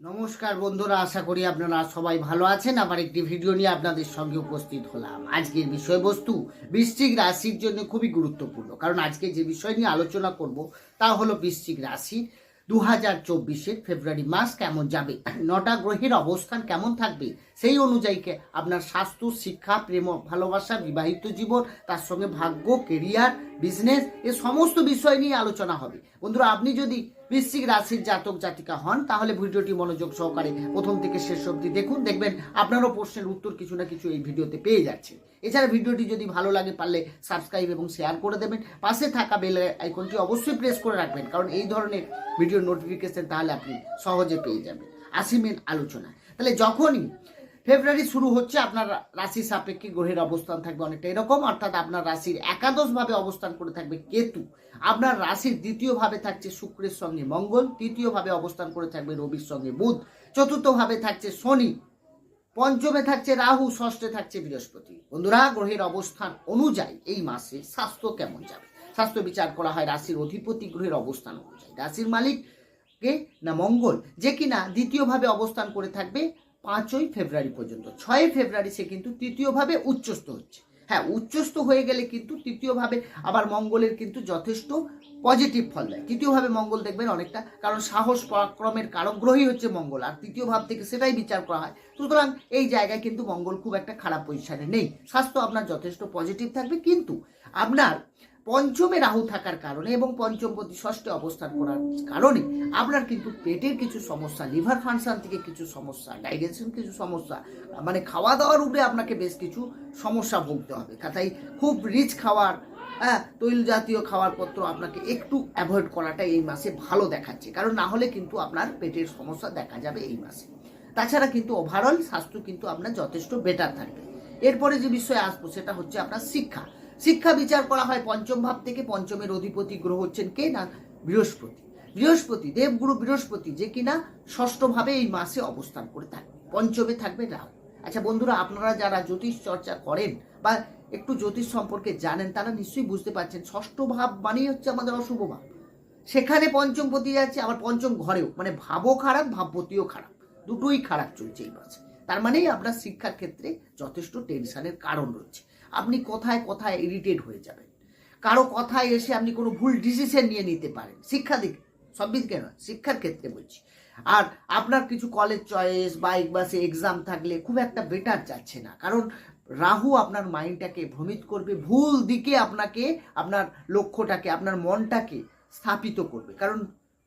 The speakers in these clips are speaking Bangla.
নমস্কার বন্ধুরা, আশা করি আপনারা সবাই ভালো আছেন। আবার একটি ভিডিও নিয়ে আপনাদের সঙ্গে উপস্থিত হলাম। আজকের বিষয়বস্তু বৃশ্চিক রাশির জন্য খুবই গুরুত্বপূর্ণ। কারণ আজকে যে বিষয় নিয়ে আলোচনা করব, তা হলো বৃশ্চিক রাশি। দু হাজার চব্বিশের ফেব্রুয়ারি মাস কেমন যাবে? নটা গ্রহের অবস্থান কেমন থাকবে? সেই অনুযায়ীকে আপনার স্বাস্থ্য, শিক্ষা, প্রেম, ভালোবাসা, বিবাহিত জীবন, তার সঙ্গে ভাগ্য কেরিয়ার বিজনেস এ সমস্ত বিষয় নিয়ে আলোচনা হবে। বন্ধুরা, আপনি যদি বৃশ্চিক রাশির জাতক জাতিকা হন, তাহলে ভিডিওটি মনোযোগ সহকারে প্রথম থেকে শেষ অবধি দেখুন। দেখবেন আপনারও প্রশ্নের উত্তর কিছু না কিছু এই ভিডিওতে পেয়ে যাচ্ছে। এছাড়া ভিডিওটি যদি ভালো লাগে, পারলে সাবস্ক্রাইব এবং শেয়ার করে দেবেন। পাশে থাকা বেল আইকনটি অবশ্যই প্রেস করে রাখবেন, কারণ এই ধরনের ভিডিও নোটিফিকেশন তাহলে আপনি সহজে পেয়ে যাবেন। আসি মেন আলোচনা। তাহলে যখনই ফেব্রুয়ারি শুরু হচ্ছে, আপনার রাশি সাপেক্ষে গ্রহের অবস্থান থাকবে অনেকটা এরকম, অর্থাৎ আপনার রাশির একাদশ ভাবে অবস্থান করে থাকবে কেতু। আপনার রাশির দ্বিতীয় ভাবে থাকছে শুক্রের সঙ্গে মঙ্গল তৃতীয় ভাবে অবস্থান করে থাকবে রবির সঙ্গে বুধ চতুর্থ ভাবে থাকছে শনি, পঞ্চমে থাকছে রাহু, ষষ্ঠে থাকছে বৃহস্পতি। বন্ধুরা, গ্রহের অবস্থান অনুযায়ী এই মাসে স্বাস্থ্য কেমন যাবে? স্বাস্থ্য বিচার করা হয় রাশির অধিপতি গ্রহের অবস্থান অনুযায়ী। রাশির মালিক কে? না মঙ্গল। যে কিনা দ্বিতীয়ভাবে অবস্থান করে থাকবে পাঁচই ফেব্রুয়ারি পর্যন্ত, ছয় ফেব্রুয়ারি সে কিন্তু তৃতীয়ভাবে উচ্চস্থ হচ্ছে। হ্যাঁ উচ্চস্থ হয়ে গেলে কিন্তু তৃতীয়ভাবে আবার মঙ্গলের কিন্তু যথেষ্ট পজিটিভ ফল দেয়। তৃতীয়ভাবে মঙ্গল দেখবেন অনেকটা, কারণ সাহস, পরাক্রমের কারক গ্রহই হচ্ছে মঙ্গল, আর তৃতীয় ভাব থেকে সেটাই বিচার করা হয়। সুতরাং এই জায়গায় কিন্তু মঙ্গল খুব একটা খারাপ পজিশনে নেই। স্বাস্থ্য আপনার যথেষ্ট পজিটিভ থাকবে, কিন্তু আপনার পঞ্চমে রাহু থাকার কারণে এবং পঞ্চমপতি ষষ্ঠে অবস্থান করার কারণে আপনার কিন্তু পেটের কিছু সমস্যা, লিভার ফাংশন থেকে কিছু সমস্যা, ডাইজেশন কিছু সমস্যা মানে খাওয়া দাওয়ার উপরে আপনাকে বেশ কিছু সমস্যা ভুগতে হবে। তাই খুব রিচ খাওয়ার হ্যাঁ তৈল জাতীয় খাওয়ার পত্র আপনাকে একটু অ্যাভয়েড করাটা এই মাসে ভালো দেখাচ্ছে। কারণ না হলে কিন্তু আপনার পেটের সমস্যা দেখা যাবে এই মাসে। তাছাড়া কিন্তু ওভারঅল স্বাস্থ্য কিন্তু আপনার যথেষ্ট বেটার থাকবে। এরপরে যে বিষয়ে আসব সেটা হচ্ছে আপনার শিক্ষা। শিক্ষা বিচার করা হয় পঞ্চম ভাব থেকে পঞ্চমের অধিপতি গ্রহ হচ্ছেন কে না? বৃহস্পতি। বৃহস্পতি, দেবগুরু বৃহস্পতি যে কিনা ষষ্ঠভাবে এই মাসে অবস্থান করে থাকে পঞ্চমে থাকবে রাহু। আচ্ছা বন্ধুরা, আপনারা যারা জ্যোতিষ চর্চা করেন বা একটু জ্যোতিষ সম্পর্কে জানেন, তারা নিশ্চয়ই বুঝতে পারছেন ষষ্ঠ ভাব মানেই হচ্ছে আমাদের অশুভ ভাব। সেখানে পঞ্চম পতি যাচ্ছে আবার পঞ্চম ঘরেও মানে ভাবও খারাপ, ভাবপতিও খারাপ। দুটোই খারাপ চলছে এই মাসে। তার মানেই আপনার শিক্ষার ক্ষেত্রে যথেষ্ট টেনশনের কারণ রয়েছে। আপনি কোথায় কোথায় ইরিটেট হয়ে যাবেন। কারও কথায় এসে আপনি কোনো ভুল ডিসিশন নিয়ে নিতে পারেন। শিক্ষা দিক সব দিকে নয়, শিক্ষার ক্ষেত্রে বলছি। আর আপনার কিছু কলেজ চয়েস বা বাসে এক্সাম থাকলে খুব একটা বেটার যাচ্ছে না। কারণ রাহু আপনার মাইন্ডটাকে ভ্রমিত করবে, ভুল দিকে আপনাকে, আপনার লক্ষ্যটাকে, আপনার মনটাকে স্থাপিত করবে। কারণ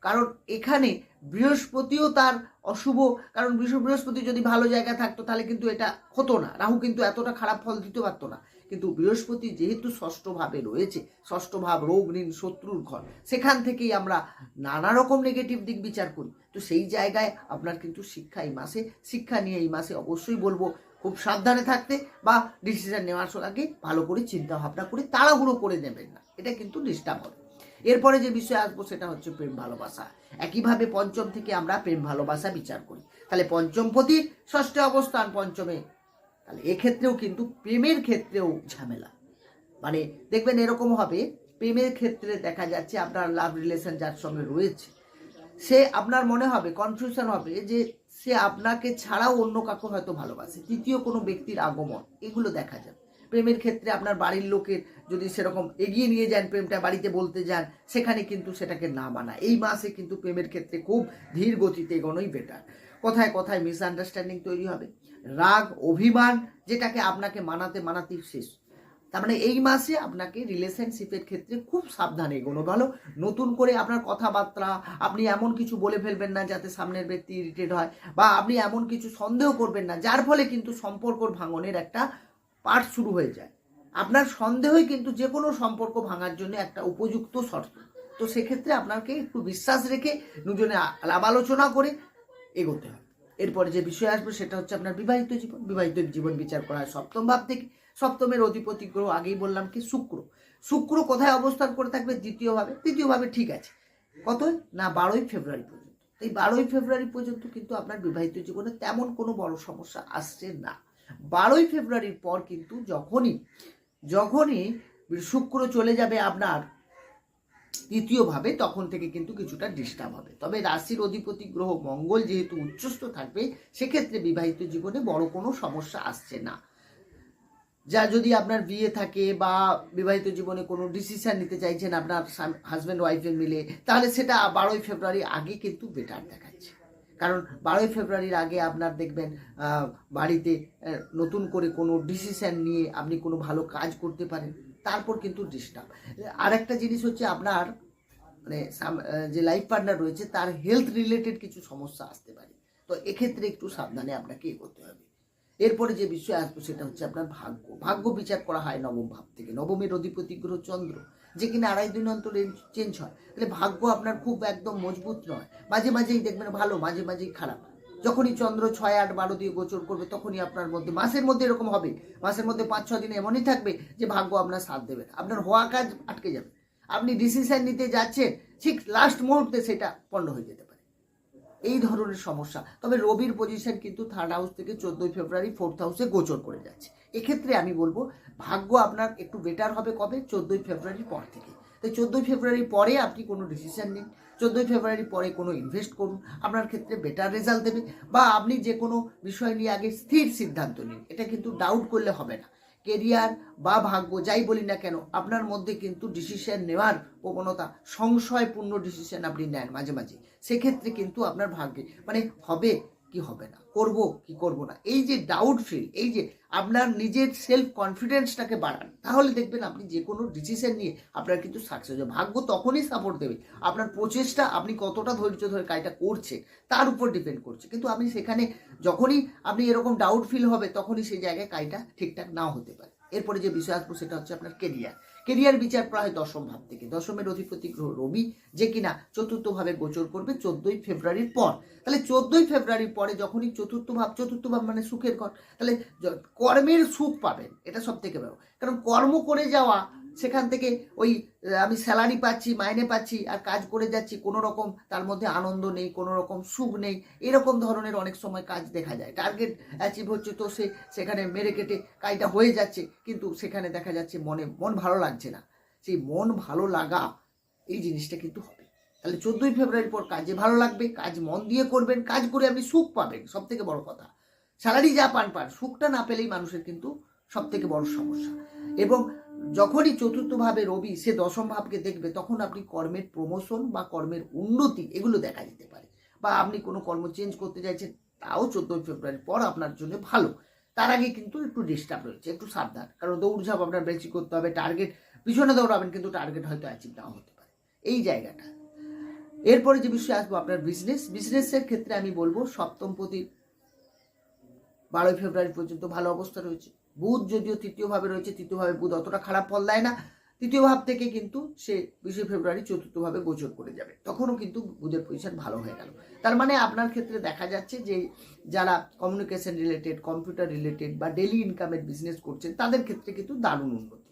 কারণ এখানে বৃহস্পতিও তার অশুভ, কারণ বৃহস্পতি যদি ভালো জায়গায় থাকতো তাহলে কিন্তু এটা হতো না। রাহু কিন্তু এতটা খারাপ ফল দিতে পারতো না। কিন্তু বৃহস্পতি যেহেতু ষষ্ঠ ভাবে রয়েছে ষষ্ঠ ভাব রোগ, ঋণ, শত্রুর ঘর, সেখান থেকেই আমরা নানা রকম নেগেটিভ দিক বিচার করি। তো সেই জায়গায় আপনার কিন্তু শিক্ষা এই মাসে, শিক্ষা নিয়ে এই মাসে অবশ্যই বলব, খুব সাবধানে থাকতে বা ডিসিশন নেওয়ার আগে ভালো করে চিন্তা ভাবনা করে তাড়াহুড়ো করে নেবেন না। এটা কিন্তু ডিস্টার্ব হবে এরপরে যে বিষয়ে আসব সেটা হচ্ছে প্রেম ভালোবাসা। একইভাবে পঞ্চম থেকে আমরা প্রেম ভালোবাসা বিচার করি। তাহলে পঞ্চমপতি ষষ্ঠে অবস্থান, পঞ্চমে তাহলে এক্ষেত্রেও কিন্তু প্রেমের ক্ষেত্রেও ঝামেলা। মানে দেখবেন এরকম হবে, প্রেমের ক্ষেত্রে দেখা যাচ্ছে আপনার লাভ রিলেশন যার সঙ্গে রয়েছে, সে আপনার মনে হবে কনফিউশন হবে যে সে আপনাকে ছাড়াও অন্য কাউকে হয়তো ভালোবাসে, তৃতীয় কোনো ব্যক্তির আগমন, এগুলো দেখা যাবে। প্রেমের ক্ষেত্রে আপনার বাড়ির লোকের যদি সেরকম এগিয়ে নিয়ে যান, প্রেমটা বাড়িতে বলতে যান, সেখানে কিন্তু সেটাকে না মানা। এই মাসে কিন্তু প্রেমের ক্ষেত্রে খুব ধীর গতিতে এগোনোই বেটার কোথায় কোথায় মিসআন্ডারস্ট্যান্ডিং তৈরি হবে। রাগ, অভিমান, যেটাকে আপনাকে মানাতে মানাতেই শেষ। তার মানে এই মাসে আপনাকে রিলেশনশিপের ক্ষেত্রে খুব সাবধানে এগোনো। ভালো, নতুন করে আপনার কথাবার্তা, আপনি এমন কিছু বলে ফেলবেন না যাতে সামনের ব্যক্তি ইরিটেট হয়, বা আপনি এমন কিছু সন্দেহ করবেন না, যার ফলে কিন্তু সম্পর্ক ভাঙনের একটা পার্ট শুরু হয়ে যায়। আপনার সন্দেহই কিন্তু যে কোনো সম্পর্ক ভাঙার জন্য একটা উপযুক্ত শর্ত। তো সেক্ষেত্রে আপনাকে একটু বিশ্বাস রেখে দুজনে আলাপ আলোচনা করে এগোতে হবে এরপরে যে বিষয় আসবে সেটা হচ্ছে আপনার বিবাহিত জীবন। বিবাহিত জীবন বিচার করা হয় সপ্তম ভাব থেকে। সপ্তমের অধিপতি গ্রহ, আগেই বললাম কি, শুক্র। শুক্র কোথায় অবস্থান করে থাকবে? দ্বিতীয়ভাবে তৃতীয়ভাবে ঠিক আছে। কত? না, বারোই ফেব্রুয়ারি পর্যন্ত। এই বারোই ফেব্রুয়ারি পর্যন্ত কিন্তু আপনার বিবাহিত জীবনে তেমন কোনো বড় সমস্যা আসছে না। বারোই ফেব্রুয়ারির পর কিন্তু যখনই যখনই শুক্র চলে যাবে আপনার তৃতীয়ভাবে তখন থেকে কিন্তু কিছুটা ডিস্টার্ব হবে। তবে রাশির অধিপতি গ্রহ মঙ্গল যেহেতু উচ্চস্থ থাকবে, সেক্ষেত্রে বিবাহিত জীবনে বড় কোনো সমস্যা আসছে না। যা যদি আপনার বিয়ে থাকে বা বিবাহিত জীবনে কোনো ডিসিশন নিতে চাইছেন আপনার হাজব্যান্ড ওয়াইফের মিলে, তাহলে সেটা বারোই ফেব্রুয়ারি আগে কিন্তু বেটার দেখাচ্ছে। কারণ বারোই ফেব্রুয়ারির আগে আপনার দেখবেন বাড়িতে নতুন করে কোনো ডিসিশন নিয়ে আপনি কোনো ভালো কাজ করতে পারেন। তারপর কিন্তু ডিস্টার্ব আর একটা জিনিস হচ্ছে আপনার মানে যে লাইফ পার্টনার রয়েছে, তার হেলথ রিলেটেড কিছু সমস্যা আসতে পারে। তো এক্ষেত্রে একটু সাবধানে আপনাকে এগোতে হবে। এরপরে যে বিষয় আসব, সেটা হচ্ছে আপনার ভাগ্য। ভাগ্য বিচার করা হয় নবম ভাব থেকে। নবমের অধিপতি গ্রহ চন্দ্র। যে কিনা আড়াই দিন অন্তর চেঞ্জ হয়। তাহলে ভাগ্য আপনার খুব একদম মজবুত নয়। মাঝে মাঝেই দেখবেন ভালো, মাঝে মাঝেই খারাপ। যখনই চন্দ্র ছয় আট বারো দিয়ে গোচর করবে, তখনই আপনার মধ্যে, মাসের মধ্যে এরকম হবে। মাসের মধ্যে পাঁচ, ছ দিন এমনই থাকবে যে ভাগ্য আপনার সাথ দেবে আপনার হওয়া কাজ আটকে যাবে। আপনি ডিসিশন নিতে যাচ্ছেন, ঠিক লাস্ট মুহূর্তে সেটা পণ্ড হয়ে যেতে পারে। এই ধরনের সমস্যা। তবে রবির পজিশন কিন্তু থার্ড হাউস থেকে চোদ্দোই ফেব্রুয়ারি ফোর্থ হাউসে গোচর করে যাচ্ছে। এক্ষেত্রে আমি বলব, ভাগ্য আপনার একটু বেটার হবে কবে? চোদ্দোই ফেব্রুয়ারির পর থেকে। তাই চোদ্দোই ফেব্রুয়ারির পরে আপনি কোনো ডিসিশন নিন। চোদ্দোই ফেব্রুয়ারির পরে কোনো ইনভেস্ট করুন। আপনার ক্ষেত্রে বেটার রেজাল্ট দেবে বা আপনি যে কোনো বিষয় নিয়ে আগে স্থির সিদ্ধান্ত নিন। এটা কিন্তু ডাউট করলে হবে না। কেরিয়ার বা ভাগ্য যাই বলি না কেন, আপনার মধ্যে কিন্তু ডিসিশন নেওয়ার প্রবণতা, সংশয়পূর্ণ ডিসিশন আপনি নেন মাঝে মাঝে। সেক্ষেত্রে কিন্তু আপনার ভাগ্যে মানে হবে কি হবে না? করব কি করব না? এই যে ডাউট ফিল এই যে আপনার নিজের সেলফ কনফিডেন্সটাকে বাড়ান, তাহলে দেখবেন আপনি যে কোনো ডিসিশন নিয়ে আপনার কিন্তু সাকসেস হবে। ভাগ্য তখনই সাপোর্ট দেবে। আপনার প্রচেষ্টা আপনি কতটা ধৈর্য ধরে কাজটা করছে তার উপর ডিপেন্ড করছে। কিন্তু আপনি সেখানে যখনই আপনি এরকম ডাউট ফিল হবে, তখনই সেই জায়গায় কাজটা ঠিকঠাক নাও হতে পারে। এরপরে যে বিষয় আসব, সেটা হচ্ছে আপনার কেরিয়ার কেরিয়ার বিচার প্রায় দশম ভাব থেকে। দশমের অধিপতি গ্রহ রবি, যে কিনা চতুর্থ ভাবে গোচর করবে চোদ্দই ফেব্রুয়ারির পর। তাহলে চোদ্দই ফেব্রুয়ারির পরে যখনই চতুর্থ ভাব চতুর্থ ভাব মানে সুখের ঘর তাহলে কর্মের সুখ পাবেন, এটা সব থেকে বড়। কারণ কর্ম করে যাওয়া সেখান থেকে ওই, আমি স্যালারি পাচ্ছি, মাইনে পাচ্ছি, আর কাজ করে যাচ্ছি, কোনো রকম তার মধ্যে আনন্দ নেই, কোনো রকম সুখ নেই, এরকম ধরনের অনেক সময় কাজ দেখা যায়। টার্গেট অ্যাচিভ হচ্ছে তো সে, সেখানে মেরে কেটে কাজটা হয়ে যাচ্ছে, কিন্তু সেখানে দেখা যাচ্ছে মনে, মন ভালো লাগছে না। সেই মন ভালো লাগা, এই জিনিসটা কিন্তু হবে। তাহলে চোদ্দোই ফেব্রুয়ারির পর কাজে ভালো লাগবে, কাজ মন দিয়ে করবেন, কাজ করে আপনি সুখ পাবেন সব থেকে বড় কথা। স্যালারি যা পান পান, সুখটা না পেলেই মানুষের কিন্তু সব থেকে বড় সমস্যা। এবং যখনই চতুর্থভাবে রবি সে দশম ভাবকে দেখবে, তখন আপনি কর্মের প্রমোশন বা কর্মের উন্নতি এগুলো দেখা যেতে পারে। বা আপনি কোনো কর্ম চেঞ্জ করতে চাইছেন, তাও চোদ্দোই ফেব্রুয়ারির পর আপনার জন্য ভালো। তার আগে কিন্তু একটু ডিস্টার্ব রয়েছে, একটু সাবধান। কারণ দৌড়ঝাঁপ আপনার বেশি করতে হবে টার্গেট পিছনে দৌড়াবেন কিন্তু টার্গেট হয়তো অ্যাচিভ নাও হতে পারে। এই জায়গাটা। এরপরে যে বিষয়ে আসব, আপনার বিজনেস বিজনেসের ক্ষেত্রে আমি বলব সপ্তমপতি বারোই ফেব্রুয়ারি পর্যন্ত ভালো অবস্থা রয়েছে। বুধ যদিও তৃতীয়ভাবে রয়েছে, তৃতীয়ভাবে বুধ অতটা খারাপ ফল দেয় না। তৃতীয় ভাব থেকে কিন্তু সে বিশে ফেব্রুয়ারি চতুর্থভাবে গোচর করে যাবে। তখনও কিন্তু বুধের পজিশন ভালো হয়ে গেল। তার মানে আপনার ক্ষেত্রে দেখা যাচ্ছে যে যারা কমিউনিকেশন রিলেটেড কম্পিউটার রিলেটেড বা ডেলি ইনকামের বিজনেস করছেন, তাদের ক্ষেত্রে কিন্তু দারুণ উন্নতি।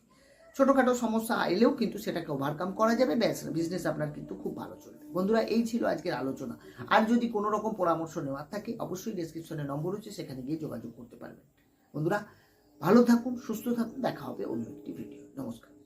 ছোটোখাটো সমস্যা এলেও কিন্তু সেটাকে ওভারকাম করা যাবে, ব্যাস বিজনেস আপনার কিন্তু খুব ভালো চলবে। বন্ধুরা, এই ছিল আজকের আলোচনা। আর যদি কোনো রকম পরামর্শ নেওয়ার থাকে, অবশ্যই ডেসক্রিপশনে নম্বর রয়েছে, সেখানে গিয়ে যোগাযোগ করতে পারবেন। বন্ধুরা ভালো থাকুন সুস্থ থাকুন দেখা হবে অন্য একটি ভিডিও নমস্কার।